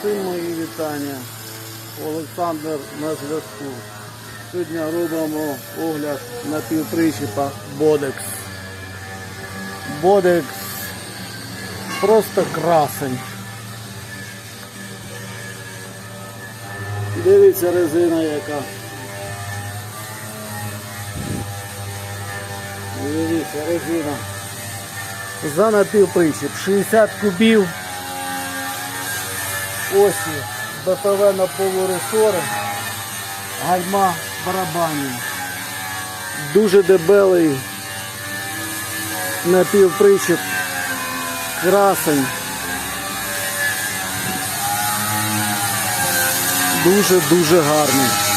Всім мої вітання. Олександр на зв'язку. Сьогодні робимо огляд на півпричіпа Бодекс. Бодекс просто красень. Дивіться резина яка. Дивіться, резина. За напівпричіп. 60 кубів. Осі БПВ на полуресори. Гальма барабанів. Дуже дебелий напівпричіп. Красень. Дуже-дуже гарний.